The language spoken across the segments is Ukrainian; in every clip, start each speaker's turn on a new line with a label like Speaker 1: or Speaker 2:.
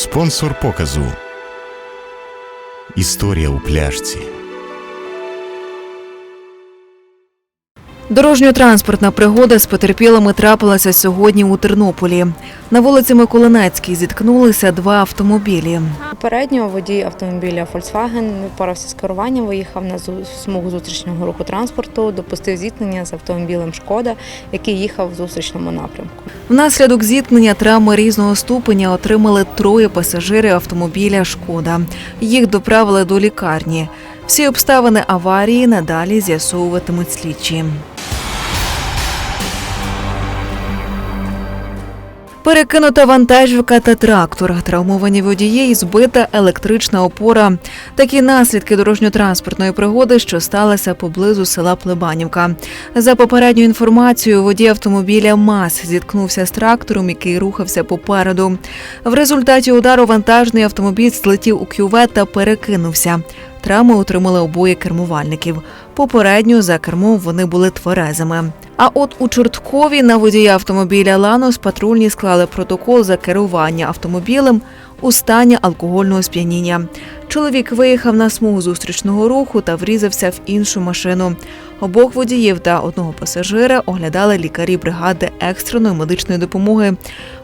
Speaker 1: Спонсор показу. Історія у пляшці.
Speaker 2: Дорожньо-транспортна пригода з потерпілими трапилася сьогодні у Тернополі. На вулиці Миколинецькій зіткнулися два автомобілі.
Speaker 3: Попередньо водій автомобіля Volkswagen впорався з керуванням, виїхав на смугу зустрічного руху транспорту, допустив зіткнення з автомобілем Шкода, який їхав в зустрічному напрямку.
Speaker 2: Внаслідок зіткнення травми різного ступеня отримали троє пасажирів автомобіля Шкода. Їх доправили до лікарні. Всі обставини аварії надалі з'ясовуватимуть слідчі. Перекинута вантажівка та трактор, травмовані водії і збита електрична опора. Такі наслідки дорожньо-транспортної пригоди, що сталася поблизу села Плебанівка. За попередньою інформацією, водій автомобіля МАЗ зіткнувся з трактором, який рухався попереду. В результаті удару вантажний автомобіль злетів у кювет та перекинувся. Травми отримали обоє кермувальників. Попередньо за кермом вони були тверезими. А от у Чорткові на водія автомобіля Ланос патрульні склали протокол за керування автомобілем у стані алкогольного сп'яніння. Чоловік виїхав на смугу зустрічного руху та врізався в іншу машину. Обох водіїв та одного пасажира оглядали лікарі бригади екстреної медичної допомоги.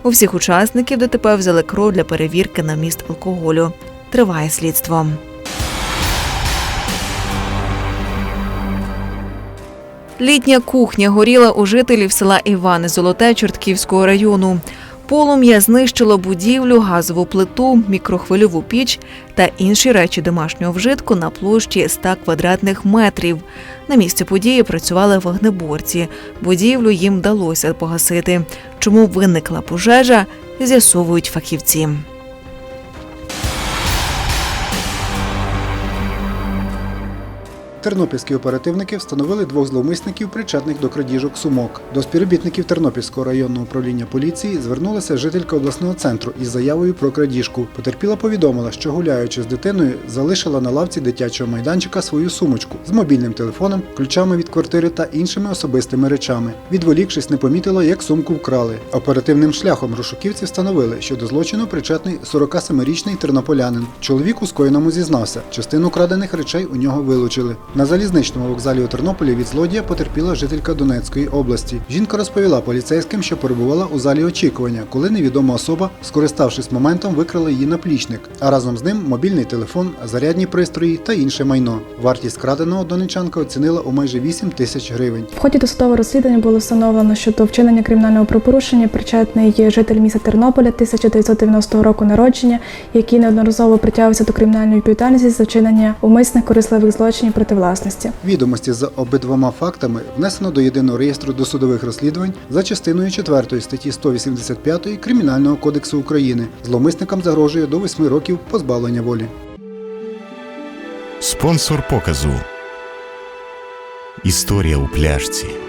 Speaker 2: У всіх учасників ДТП взяли кров для перевірки на міст алкоголю. Триває слідство. Літня кухня горіла у жителів села Івани Золоте Чортківського району. Полум'я знищило будівлю, газову плиту, мікрохвильову піч та інші речі домашнього вжитку на площі 100 квадратних метрів. На місці події працювали вогнеборці. Будівлю їм вдалося погасити. Чому виникла пожежа, з'ясовують фахівці.
Speaker 4: Тернопільські оперативники встановили двох зловмисників, причетних до крадіжок сумок. До співробітників Тернопільського районного управління поліції звернулася жителька обласного центру із заявою про крадіжку. Потерпіла повідомила, що гуляючи з дитиною, залишила на лавці дитячого майданчика свою сумочку з мобільним телефоном, ключами від квартири та іншими особистими речами. Відволікшись, не помітила, як сумку вкрали. Оперативним шляхом розшуківці встановили, що до злочину причетний 47-річний тернополянин. Чоловік у скоєному зізнався. Частину крадених речей у нього вилучили. На залізничному вокзалі у Тернополі від злодія потерпіла жителька Донецької області. Жінка розповіла поліцейським, що перебувала у залі очікування, коли невідома особа, скориставшись моментом, викрала її наплічник, а разом з ним мобільний телефон, зарядні пристрої та інше майно. Вартість краденого донечанка оцінила у майже 8 тисяч гривень.
Speaker 5: В ході досудового розслідування було встановлено, що до вчинення кримінального правопорушення причетний житель міста Тернополя 1990 року народження, який неодноразово притягувався до кримінальної відповідальності за вчинення умисних корисливих злочинів проти власності.
Speaker 4: Відомості за обидвома фактами внесено до єдиного реєстру досудових розслідувань за частиною 4 статті 185 Кримінального кодексу України. Зловмисникам загрожує до 8 років позбавлення волі.
Speaker 1: Спонсор показу. Історія у пляшці.